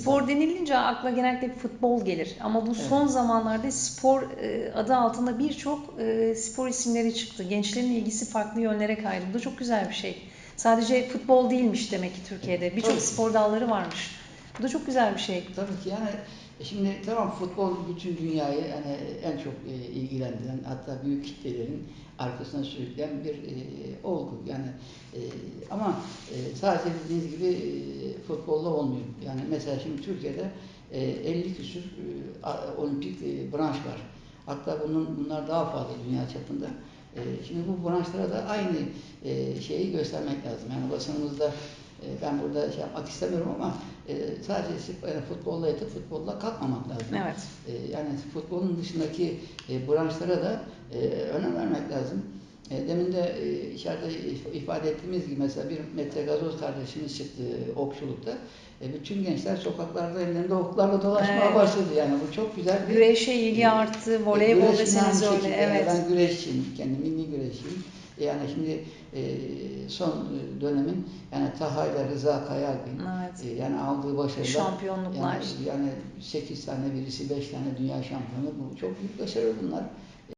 Spor denilince akla genellikle futbol gelir. Ama bu son zamanlarda spor e, adı altında birçok e, spor isimleri çıktı. Gençlerin ilgisi farklı yönlere kaydı. Bu da çok güzel bir şey. Sadece futbol değilmiş demek ki Türkiye'de. Birçok spor dalları varmış. Bu da çok güzel bir şey. Tabii ki yani e, şimdi tamam futbol bütün dünyayı yani en çok e, ilgilendiren hatta büyük kitlelerin arkasına sürükleyen bir e, olgu yani e, ama e, sadece dediğiniz gibi e, futbolla olmuyor. Yani mesela şimdi Türkiye'de e, 50 küsür e, olimpik e, branş var. Hatta bunun bunlar daha fazla dünya çapında. E, şimdi bu branşlara da aynı e, şeyi göstermek lazım. Yani basınımızda e, ben burada şey yapmak istemiyorum ama e, sadece sp- yani futbolla yatıp futbolla kalkmamak lazım. Evet. E, yani futbolun dışındaki e, branşlara da e, önem vermek lazım. E, demin de e, içeride if- ifade ettiğimiz gibi mesela bir Mete Gazoz kardeşimiz çıktı e, okçulukta. E, bütün gençler sokaklarda ellerinde oklarla dolaşmaya Evet. başladı. Yani bu çok güzel bir Güreşe ilgi e, arttı. Voleybol yine aynı deseniz öyle. Evet. Ben güreşçiyim, kendim milli güreşçiyim. Yani şimdi e, son dönemin yani Taha ile Rıza Kayalbin Evet. e, yani aldığı başarılar Şampiyonluklar. yani, yani 8 tane birisi 5 tane dünya şampiyonu bu çok büyük başarı bunlar.